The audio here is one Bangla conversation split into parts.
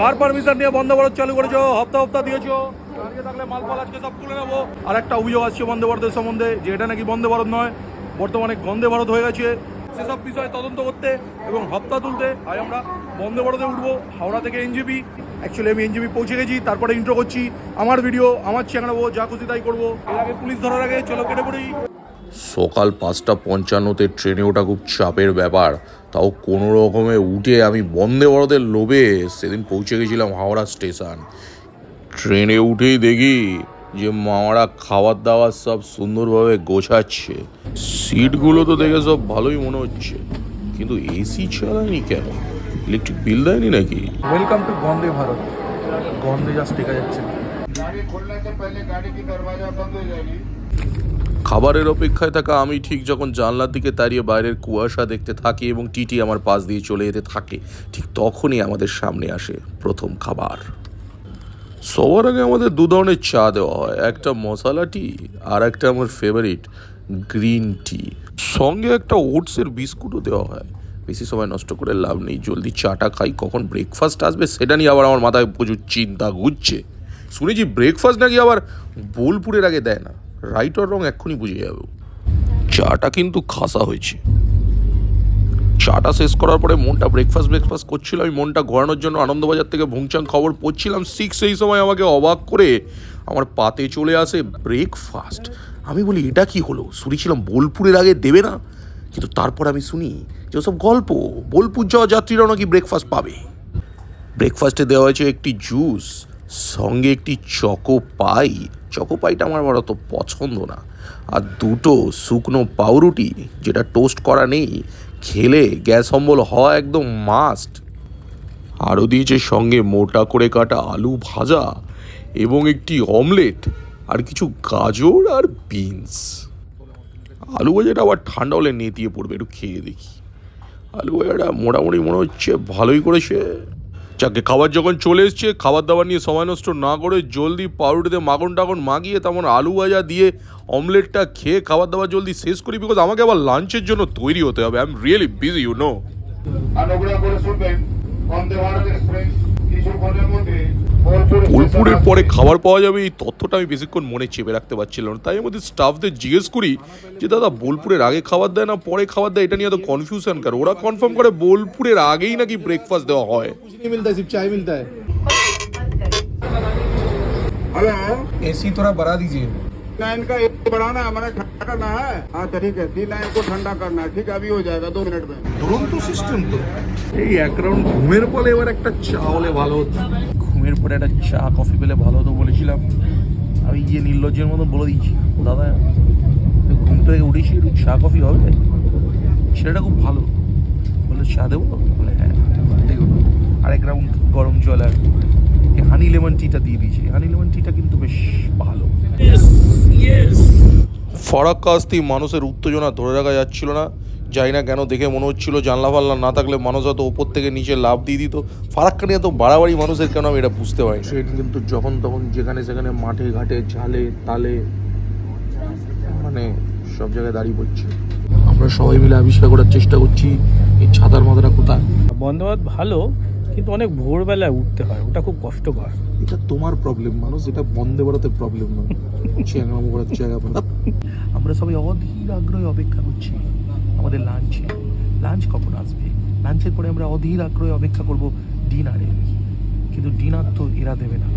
কার পারমিশন নিয়ে বন্ধ ভারত চালু করেছ? হপ্তা হপ্তা দিয়েছ। দাঁড়িয়ে থাকলে মাল ফাল আজকে সব তুলে নেব। আর একটা অভিযোগ আসছে বন্দে ভারতের সম্বন্ধে, যে এটা নাকি বন্দে ভারত নয়। বর্তমানে গন্ধে ভারত হয়ে গেছে। সেসব বিষয়ে তদন্ত করতে এবং হপ্তা তুলতে আজ আমরা বন্দে ভারতে উঠবো। হাওড়া থেকে এনজিপি। অ্যাকচুয়ালি আমি এনজিপি পৌঁছে গেছি, তারপরে ইন্ট্রো করছি। আমার ভিডিও আমার চ্যানেল যা খুশি তাই করব। এর আগে পুলিশ ধরার আগে, চলো কেটে পড়ি। সকাল পাঁচটা পঞ্চান্নতে ট্রেনে ওটা খুব চাপের ব্যাপার। তাও কোনো রকমে উঠে আমি বন্দে বড়দের লোভে সেদিন পৌঁছে গেছিলাম হাওড়া স্টেশন। ট্রেনে উঠেই দেখি যে মামারা খাবার দাবার সব সুন্দরভাবে গোছাচ্ছে। সিটগুলো তো দেখে সব ভালোই মনে হচ্ছে। কিন্তু এসি চালায়নি কেন? ইলেকট্রিক বিল দেয়নি নাকি? Welcome to Vande Bharat Vande just টেকা যাচ্ছে। গাড়ি গাড়ি কি বন্ধ হয়ে খাবারের অপেক্ষায় থাকা আমি ঠিক যখন জানলার দিকে দাঁড়িয়ে বাইরের কুয়াশা দেখতে থাকি এবং টিটি আমার পাশ দিয়ে চলে যেতে থাকে, ঠিক তখনই আমাদের সামনে আসে প্রথম খাবার। সবার আগে আমাদের দু ধরনের চা দেওয়া হয়, একটা মশলা টি আর একটা আমার ফেভারিট গ্রিন টি সঙ্গে একটা ওটসের বিস্কুটও দেওয়া হয়। বেশি সময় নষ্ট করে লাভ নেই, জলদি চাটা খাই, কখন ব্রেকফাস্ট আসবে সেটা নিয়ে আবার আমার মাথায় প্রচুর চিন্তা ঘুরছে। শুনেছি ব্রেকফাস্ট নাকি আবার বোলপুরের আগে দেয় না। রাইট অর রং এক্ষুনি বুঝে যাবে চাটা কিন্তু খাসা হয়েছে। চাটা শেষ করার পরে মনটা ব্রেকফাস্ট ব্রেকফাস্ট করছিল। আমি মনটা ঘোরানোর জন্য আনন্দবাজার থেকে ভুংচাং খবর পড়ছিলাম। সিক্স সেই সময় আমাকে অবাক করে আমার পাতে চলে আসে ব্রেকফাস্ট আমি বলি, এটা কি হলো? শুনেছিলাম বোলপুরের আগে দেবে না? কিন্তু তারপর আমি শুনি যে ওসব গল্প, বোলপুর যাওয়া যাত্রীরাও নাকি ব্রেকফাস্ট পাবে। ব্রেকফাস্টে দেওয়া হয়েছে একটি জুস সঙ্গে একটি চকো পাই। চকো পাইটা আমার বড় অত পছন্দ না। আর দুটো শুকনো পাউরুটি যেটা টোস্ট করা নেই, খেলে গ্যাস অম্বল হওয়া একদম মাস্ট আরও দিয়েছে সঙ্গে মোটা করে কাটা আলু ভাজা এবং একটি অমলেট আর কিছু গাজর আর বিনস। আলু ভাজাটা আবার ঠান্ডা হলে নেতিয়ে পড়বে, একটু খেয়ে দেখি। আলু ভাজাটা মোটামুটি মনে হচ্ছে ভালোই করেছে। যাকে খাবার যখন চলে এসছে, খাবার দাবার নিয়ে সময় নষ্ট না করে জলদি পাউরুটিতে মাখন টাখন মাগিয়ে তেমন আলু ভাজা দিয়ে অমলেটটা খেয়ে খাবার দাবার জলদি শেষ করি বিকজ আমাকে আবার লাঞ্চের জন্য তৈরি হতে হবে। I am really busy you know অনুগ্রহ করে শুনবেন, বন্দে ভারত এক্সপ্রেস বোলপুরের স্টেশন পরে আসবে। খাবার পাওয়া যাবে এই তথ্যটা আমি বেশিক্ষণ মনে চেপে রাখতে পারছিলাম না তাই আমাদের স্টাফদের জিজ্ঞেস করি যে দাদা বোলপুরের আগে খাবার দেয় না পরে খাবার দেয় এটা নিয়ে এত কনফিউশন কার ওরা কনফার্ম করে বোলপুরের আগেই নাকি ব্রেকফাস্ট দেওয়া হয় कुछ नहीं मिलता है सिर्फ चाय मिलता है हेलो एसी थोड़ा बढ़ा दीजिए लाइन का एक बढ़ाना है हमारा ठंडा करना है अच्छा ठीक है डी लाइन को ठंडा करना है ठीक है अभी हो जाएगा दो मिनट में দুরন্ত সিস্টেম তো এই এক রাউন্ড ঘুমের পরে এবার একটা চা হলে ভালো হতো ঘুমের পরে একটা চা কফি পেলে ভালো হতো বলেছিলাম। আমি গিয়ে নির্লজ্জের মতো বলে দিচ্ছি দাদা ঘুম থেকে উঠেছি একটু চা কফি হবে? ছেলেটা খুব ভালো। বলল চা দেবো? বলে হ্যাঁ দেখুন আরেক রাউন্ড গরম জল আর এই হানি লেমন টিটা দিয়ে দিয়েছি। হানি লেমন টিটা কিন্তু বেশ ভালো। ফারাক্কা আসতেই মানুষের উত্তেজনা ধরে রাখা যাচ্ছিল না। জানি না কেন দেখে মনে হচ্ছিল জানলা ফাল্লা না থাকলে মানুষ হয়তো ওপর থেকে নিচে লাভ দিয়ে দিত। ফারাক্কা নিয়ে তো বাড়াবাড়ি মানুষের কেন আমি এটা বুঝতে পারি ট্রেন কিন্তু যখন তখন যেখানে সেখানে মাঠে ঘাটে ঝালে তালে মানে সব জায়গায় দাঁড়িয়ে পড়ছে। আমরা সবাই মিলে আবিষ্কার করার চেষ্টা করছি এই ছাতার মাথাটা কোথায়? বন্ধ ভারত ভালো কিন্তু অনেক ভোরবেলায় উঠতে হয় ওটা খুব কষ্টকর। এটা তোমার প্রবলেম মানুষ এটা বন্দে ভারতের প্রবলেম নয়। চ্যাংরাম করার জায়গা আমরা সবাই অধীর আগ্রহে অপেক্ষা করছি। আমাদের লাঞ্চে লাঞ্চ কখন আসবে? লাঞ্চের পরে আমরা অধীর আগ্রহে অপেক্ষা করব ডিনারে। কিন্তু ডিনার তো এরা দেবে না।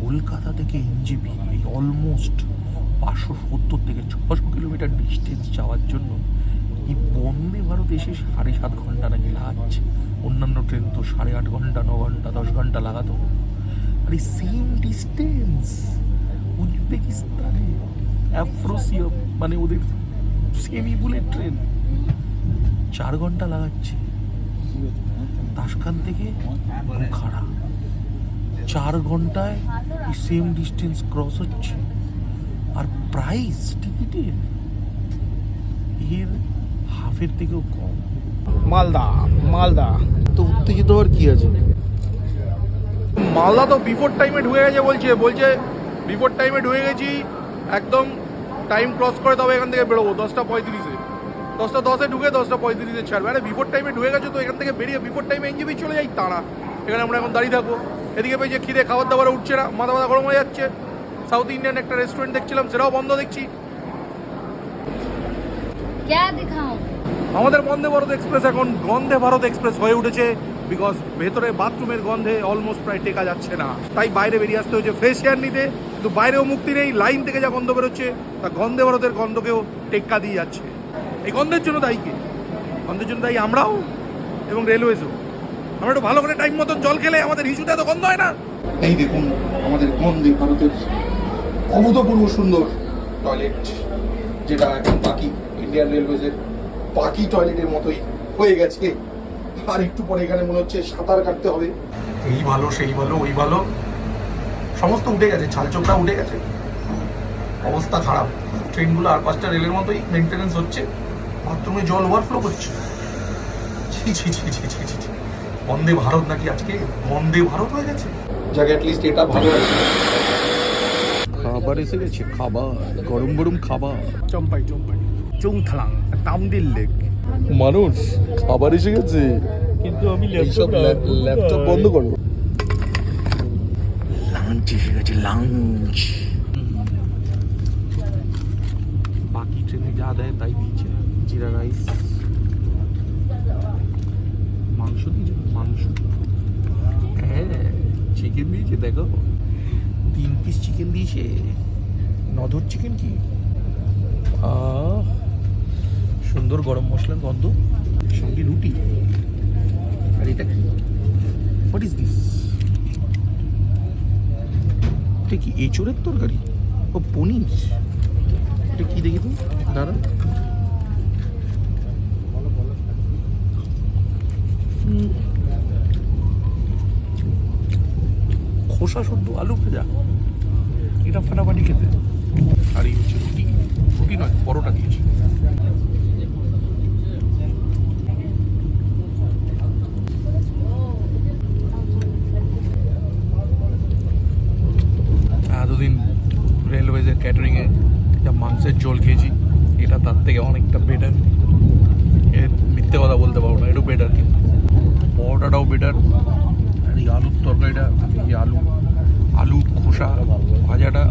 কলকাতা থেকে এনজিপি, এই অলমোস্ট পাঁচশো সত্তর থেকে ছশো কিলোমিটার ডিস্টেন্স যাওয়ার জন্য এই বন্দে ভারত এসে সাড়ে সাত ঘণ্টা নাকি লাগছে অন্যান্য ট্রেন তো সাড়ে আট ঘণ্টা, ন ঘণ্টা, দশ ঘণ্টা লাগাতো। আর এই সেম ডিস্টেন্স উজবেকিস্তানে অ্যাফ্রোসিয়া মানে ওদের সেমি বুলেট ট্রেন চার ঘণ্টা লাগাচ্ছে। তাসখান থেকে খাড়া চার ঘন্টায় সেম ডিস্টেন্স ক্রস হচ্ছে। আর প্রাইস টিকিটের এর হাফের থেকেও কম। মালদা মালদা। তো উত্তেজিত হওয়ার কি আছে? মালদা তো বিফোর টাইমে ঢুকে গেছে বলছে। বলছে বিফোর টাইমে ঢুকে গেছি, একদম টাইম ক্রস করে তবে এখান থেকে বেরোবো, দশটা পঁয়ত্রিশে। দশটা দশে ঢুকে দশটা পঁয়ত্রিশে ছাড়বে। আরে বিফোর টাইমে ঢুকে গেছো তো এখান থেকে বেরিয়ে বিফোর টাইমে এনজিবি চলে যাই তাড়া এখানে আমরা এখন দাঁড়িয়ে থাকব। এদিকে পেয়ে যে খিদে খাবার দাবার উঠছে না মাথা মাথা গরম হয়ে যাচ্ছে। সাউথ ইন্ডিয়ান একটা রেস্টুরেন্ট দেখছিলাম সেটাও বন্ধ দেখছি। আমাদের বন্দে ভারত এক্সপ্রেস এখন গন্ধে ভারত এক্সপ্রেস হয়ে উঠেছে বিকজ ভেতরে বাথরুমের গন্ধে অলমোস্ট প্রায় টেকা যাচ্ছে না। তাই বাইরে বেরিয়ে আসতে হয়েছে ফ্রেশ এয়ার নিতে। কিন্তু বাইরেও মুক্তি নেই লাইন থেকে যা গন্ধ বেরোচ্ছে তা গন্ধে ভারতের গন্ধকেও টেক্কা দিয়ে যাচ্ছে। এই গন্ধের জন্য দায়ী কে? গন্ধের জন্য দায়ী আমরাও এবং রেলওয়েজও আমরা একটু ভালো করে টাইম মতন জল খেলে আমাদের হিসুতে এত গন্ধ হয় না? এই দেখুন আমাদের বন্দে ভারতের অভূতপূর্ব সুন্দর টয়লেট যেটা এখন বাকি ইন্ডিয়ান রেলওয়েজের বাকি টয়লেটের মতোই হয়ে গেছে। আর একটু পরে এখানে মনে হচ্ছে সাঁতার কাটতে হবে। এই ভালো সেই ভালো ওই ভালো। সমস্ত উঠে গেছে ছালচোখটা উঠে গেছে। অবস্থা খারাপ। ট্রেনগুলো আর পাঁচটা রেলের মতোই মেনটেনেন্স হচ্ছে। বাথরুমে জল ওভারফ্লো করছে? ছি ছি ছি ছি ছি ছি। বন্দে ভারত নাকি আজকে? বন্দে ভারত হয়ে গেছে? যাকে অ্যাটলিস্ট এটা ভালো আছে। খাবার এসে গেছে খাবার গরম গরম খাবার। চম্পাই চম্পাই। চুংথালাং তামদিল লেক। মানুষ খাবার এসে গেছে। কিন্তু আমি ল্যাপটপ ল্যাপটপ বন্ধ করো। লাঞ্চ এসে গেছে লাঞ্চ বাকি ট্রেনে যা দেয় তাই দিয়েছে জিরা রাইস। মাংস দিয়েছে মাংস। হ্যাঁ চিকেন দিয়েছে, দেখো। তিন পিস চিকেন দিয়েছে। নধর চিকেন কি? সুন্দর গরম মশলার গন্ধ। সঙ্গে রুটি। আর এটা কি? হোয়াট ইজ দিস এটা কি এঁচড়ের তরকারি? ও পনির। এটা কি দেখি তো? দাঁড়া খোসা শুদ্ধ আলু ভাজা। এটা ফাটাফাটি খেতে। আর এই হচ্ছে রুটি। রুটি নয়, পরোটা দিয়েছি। এতদিন রেলওয়েজের ক্যাটারিংয়ে যা মাংসের ঝোল খেয়েছি, এটা তার থেকে অনেকটা বেটার এর মিথ্যে কথা বলতে পারব না একটু বেটার কিন্তু। পরোটাটাও বেটার। আর এই আলুর তরকারিটা এই আলু আলু খোসা ভাজাটা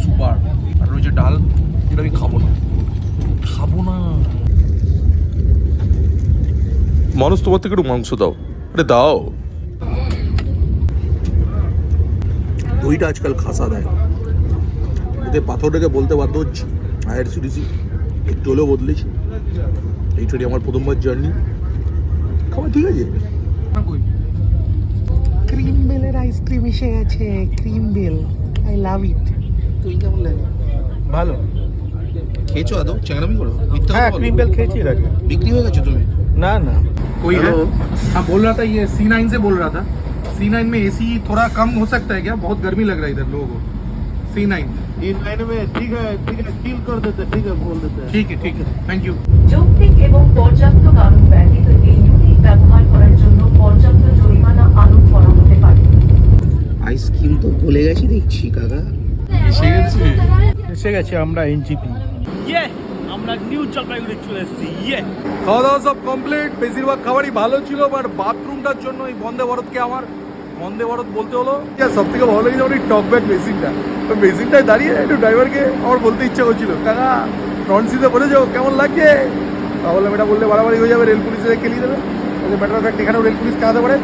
সুপার। আর রয়েছে ডাল যেটা আমি খাব না। খাব না। মানুষ তোমার থেকে একটু মাংস দাও। আরে দাও। দইটা আজকাল খাসা দেয়। এতে পাথরটাকে বলতে বাধ্য হচ্ছি। আয়ের সিরিজই একটু হলেও বদলেছি। এই ট্রেনে আমার প্রথমবার জার্নি। খাবার ঠিক আছে ক্রিম বেলের আইসক্রিম এসে গেছে cream bell I love it তুই কেমন লাগে ভালো খেয়েছো আদৌ চ্যাংরামি করো মিথ্যা হ্যাঁ ক্রিম বেল খেয়েছি এর আগে बिक्री हो गया तुम्हें না না कोई है हाँ बोल रहा था ये सी नाइन से बोल रहा था सी नाइन में एसी थोड़ा कम हो सकता है क्या बहुत गर्मी लग रहा है इधर लोगों को सी नाइन तीन लाइन में ठीक है ठीक है सील कर देते ठीक है बोल देते हैं ठीक है ठीक है थैंक यू যৌক্তিক এবং পর্যাপ্ত এসে গেছে আমরা এনজিপি। ইয়ে আমরা নিউ জলপাইগুড়ি চলে এসেছি ইয়ে। খাওয়া দাওয়া সব কমপ্লিট বেশিরভাগ খাবারই ভালো ছিল বাট বাথরুমটার জন্য এই বন্দে ভারতকে আমার বন্দে ভারত বলতে হলো সব থেকে ভালো লেগেছে আমার এই টক ব্যাক মেশিনটা ওই মেশিনটায় দাঁড়িয়ে একটু ড্রাইভারকে আমার বলতে ইচ্ছা করছিল কাকা ফ্রন্ট সিটে বলে যাও কেমন লাগছে? তাহলে এটা বললে বাড়াবাড়ি হয়ে যাবে রেল পুলিশে খেলিয়ে দেবে ম্যাটার ফ্যাক্ট এখানেও রেল পুলিশ কাঁদাতে পারে।